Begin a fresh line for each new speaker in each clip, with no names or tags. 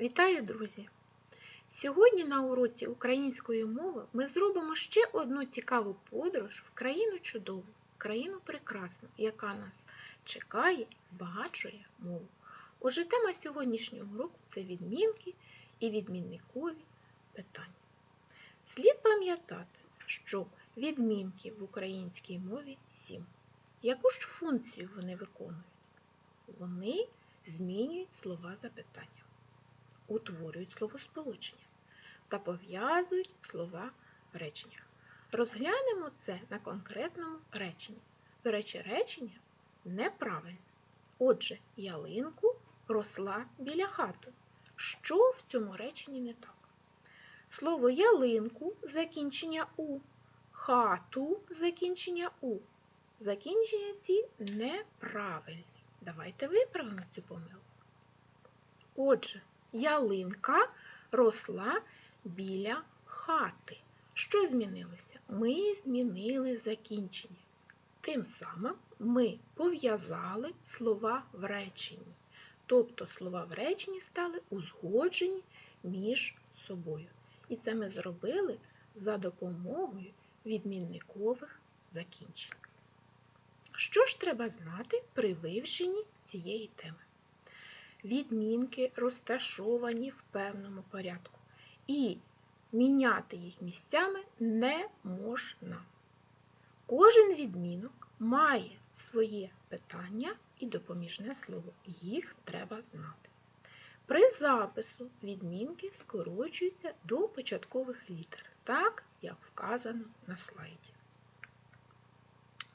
Вітаю, друзі! Сьогодні на уроці української мови ми зробимо ще одну цікаву подорож в країну чудову, країну прекрасну, яка нас чекає збагачує мову. Отже, тема сьогоднішнього уроку це відмінки і відмінникові питання. Слід пам'ятати, що відмінки в українській мові сім. Яку ж функцію вони виконують? Вони змінюють слова запитання утворюють словосполучення та пов'язують слова в реченнях. Розглянемо це на конкретному реченні. До речі, речення неправильне. Отже, ялинку росла біля хату. Що в цьому реченні не так? Слово ялинку закінчення у, хату закінчення у. Закінчення ці неправильні. Давайте виправимо цю помилку. Отже, ялинка росла біля хати. Що змінилося? Ми змінили закінчення. Тим самим ми пов'язали слова в реченні. Тобто слова в реченні стали узгоджені між собою. І це ми зробили за допомогою відмінникових закінчень. Що ж треба знати при вивченні цієї теми? Відмінки розташовані в певному порядку. І міняти їх місцями не можна. Кожен відмінок має своє питання і допоміжне слово. Їх треба знати. При запису відмінки скорочуються до початкових літер, так, як вказано на слайді.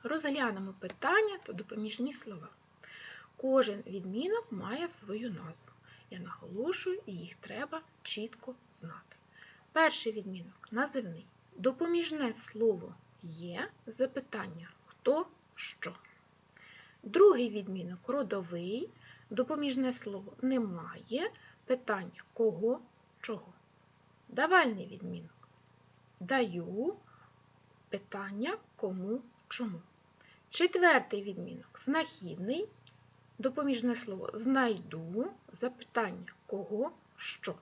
Розглянемо питання та допоміжні слова. Кожен відмінок має свою назву. Я наголошую, їх треба чітко знати. Перший відмінок називний. Допоміжне слово є запитання хто що. Другий відмінок родовий. Допоміжне слово немає. Питання кого, чого. Давальний відмінок. Даю питання кому, чому. Четвертий відмінок знахідний. Допоміжне слово. Знайду запитання кого, що.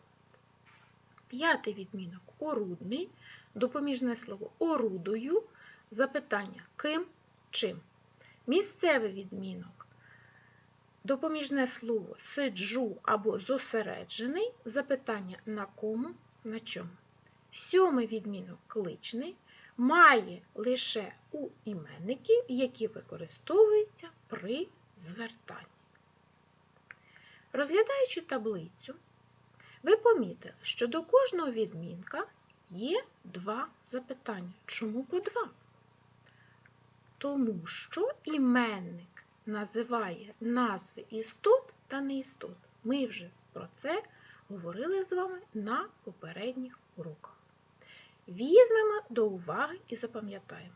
П'ятий відмінок. Орудний. Допоміжне слово. Орудую, запитання. Ким, чим. Місцевий відмінок. Допоміжне слово. Сиджу або зосереджений, запитання. На кому, на чому. Сьомий відмінок. Кличний. Має лише у іменників, які використовуються при звертань. Розглядаючи таблицю, ви помітили, що до кожного відмінка є два запитання. Чому по два? Тому що іменник називає назви істот та неістот. Ми вже про це говорили з вами на попередніх уроках. Візьмемо до уваги і запам'ятаємо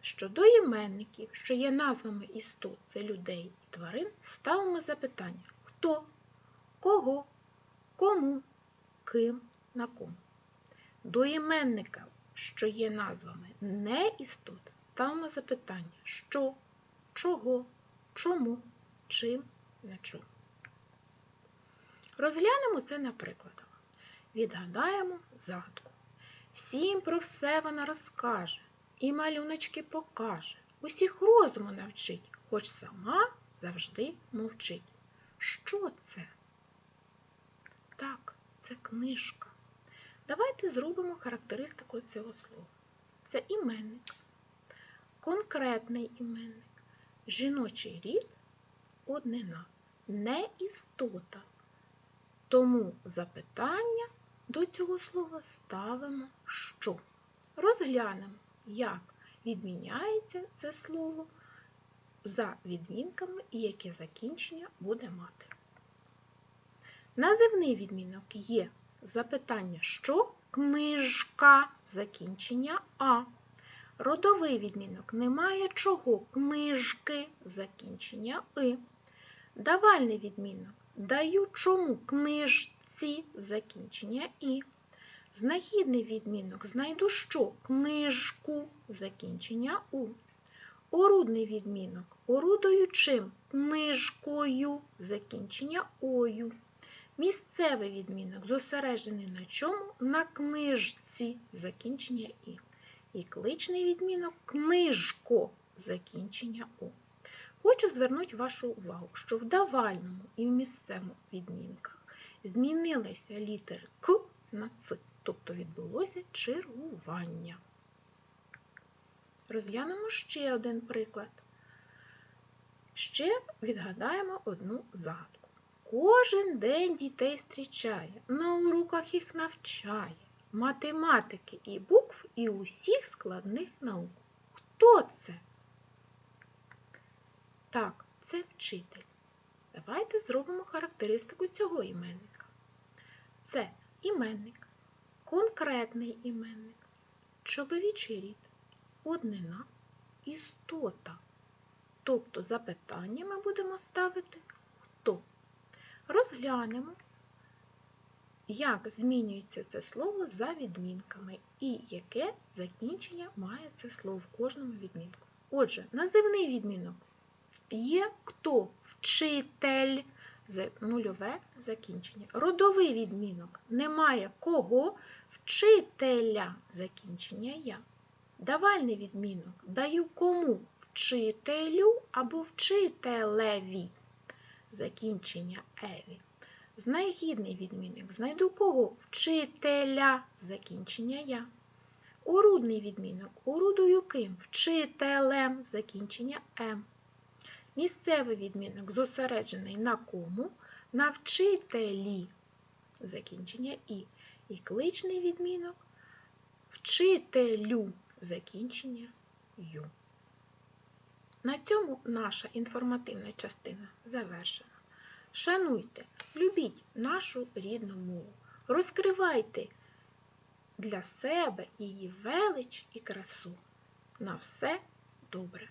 що до іменників, що є назвами істот, це людей і тварин, ставимо запитання хто, кого, кому, ким, на кому. До іменника, що є назвами не істот, ставимо запитання що, чого, чому, чим, на чому. Розглянемо це на прикладах. Відгадаємо загадку. Всім про все вона розкаже і малюночки покаже, усіх розуму навчить, хоч сама завжди мовчить. Що це? Так, це книжка. Давайте зробимо характеристику цього слова. Це іменник, конкретний іменник, жіночий рід однина, не істота. Тому запитання до цього слова ставимо що. Розглянемо як відміняється це слово за відмінками і яке закінчення буде мати. Називний відмінок є запитання що книжка закінчення А. Родовий відмінок немає чого книжки закінчення И. Давальний відмінок даю чому книжці закінчення І. Знахідний відмінок знайду що? Книжку закінчення У. Орудний відмінок орудою чим? Книжкою закінчення Ою. Місцевий відмінок зосереджений на чому? На книжці закінчення і. І кличний відмінок книжко закінчення у. Хочу звернути вашу увагу, що в давальному і в місцевому відмінках змінилися літери К на Ц, тобто відбулося чергування. Розглянемо ще один приклад. Ще відгадаємо одну загадку. Кожен день дітей зустрічає, на уроках їх навчає, математики і букв і усіх складних наук. Хто це? Так, це вчитель. Давайте зробимо характеристику цього іменника. Це іменник, конкретний іменник, чоловічий рід, однина, істота. Тобто запитання ми будемо ставити хто. Розглянемо, як змінюється це слово за відмінками і яке закінчення має це слово в кожному відмінку. Отже, називний відмінок є хто вчитель нульове закінчення. Родовий відмінок немає кого вчителя закінчення я. Давальний відмінок даю кому вчителю або вчителеві закінчення еві. Знайгідний відмінок знайду кого вчителя закінчення я. Орудний відмінок орудую ким вчителем закінчення м. Місцевий відмінок зосереджений на кому? На вчителі закінчення і. І кличний відмінок вчителю закінчення ю. На цьому наша інформативна частина завершена. Шануйте, любіть нашу рідну мову, розкривайте для себе її велич і красу. На все добре!